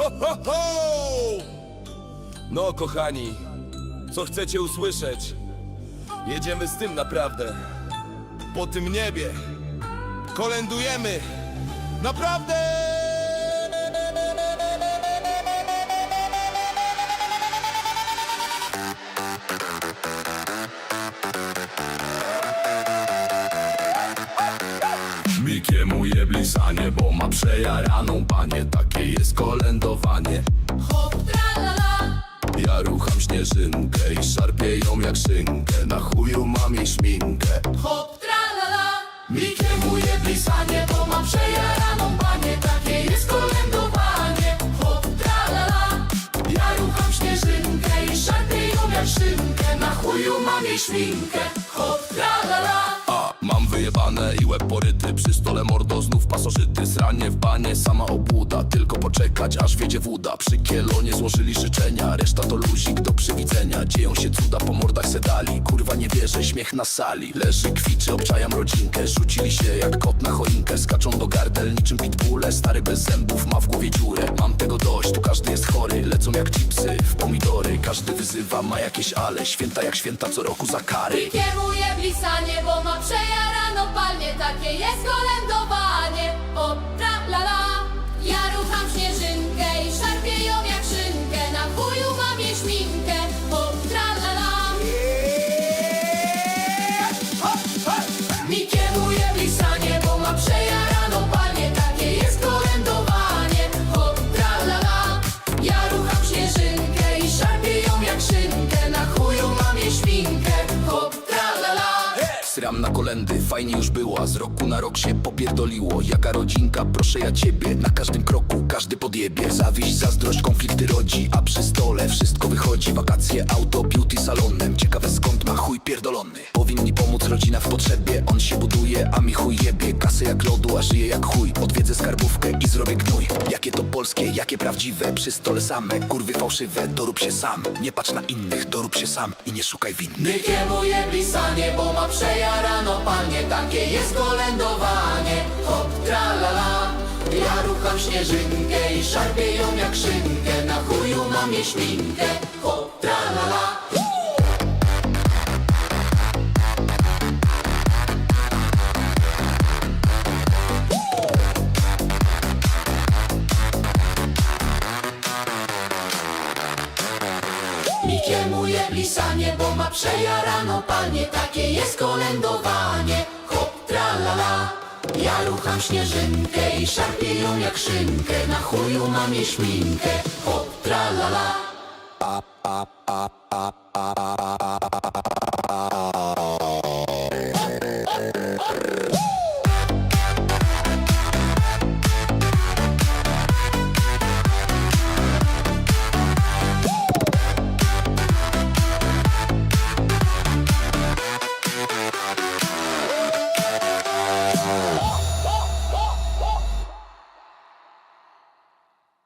Ho, ho, ho! No, kochani, co chcecie usłyszeć? Jedziemy z tym naprawdę. Po tym niebie. Kolędujemy. Naprawdę! Mikiemu je blisanie, bo ma przejaraną panie Takie jest kolędowanie. Hop, tralala, Ja rucham śnieżynkę i szarpię ją jak szynkę Na chuju mam jej szminkę. Hop, tralala Mikiemu je blisanie, bo ma przejaraną panie Takie jest kolędowanie. Hop, tralala, Ja rucham śnieżynkę i szarpię ją jak szynkę Na chuju mam jej szminkę. Hop, tralala mam wyjebane i łeb poryty Przy stole mordo. Znów pasożyty Sranie w banie, sama obłuda. Tylko poczekać, aż wiedzie woda Przy kielonie złożyli życzenia Reszta to luzik do przywidzenia. Dzieją się cuda, po mordach sedali Kurwa nie wierzę, śmiech na sali. Leży, kwiczy, obczajam rodzinkę. Rzucili się jak kot na choinkę. Skaczą do gardel niczym pitbulle. Stary bez zębów ma w głowie dziurę. Mam tego dość, tu każdy jest chory. Lecą jak chipsy w pomidory. Każdy wyzywa, ma jakieś ale. Święta jak święta, co roku za kary. Kieruje blisanie, bo ma przejarano palnie Takie jest kolędowanie Sram na kolendy, fajnie już było, a z roku na rok się popierdoliło. Jaka rodzinka, proszę ja ciebie, na każdym kroku każdy podjebie. Zawiść, zazdrość, konflikty rodzi, a przy stole wszystko wychodzi. Wakacje, auto, beauty salonem, ciekawe skąd ma chuj pierdolony. Powinni pomóc rodzina w potrzebie, on się buduje, a mi chuj jebie. Kasy jak lodu, a żyje jak chuj, odwiedzę skarbówkę i zrobię gnój. Jakie to polskie, jakie prawdziwe, przy stole same, kurwy fałszywe. Dorób się sam, nie patrz na innych, dorób się sam. I nie szukaj winnych. Mykiemu je blisanie, bo ma przejarano palnie Takie jest kolędowanie. Hop, tralala Ja rucham śnieżynkę i szarpię ją jak szynkę. Na chuju mam jej szminkę Hop, tralala wszystkiemu je pisanie Bo ma przejarano panie, takie jest kolędowanie. Hop tra la la. Ja rucham śnieżynkę i szarpię ją jak szynkę. Na chuju mam jej szminkę Hop tra la la. A, a, a.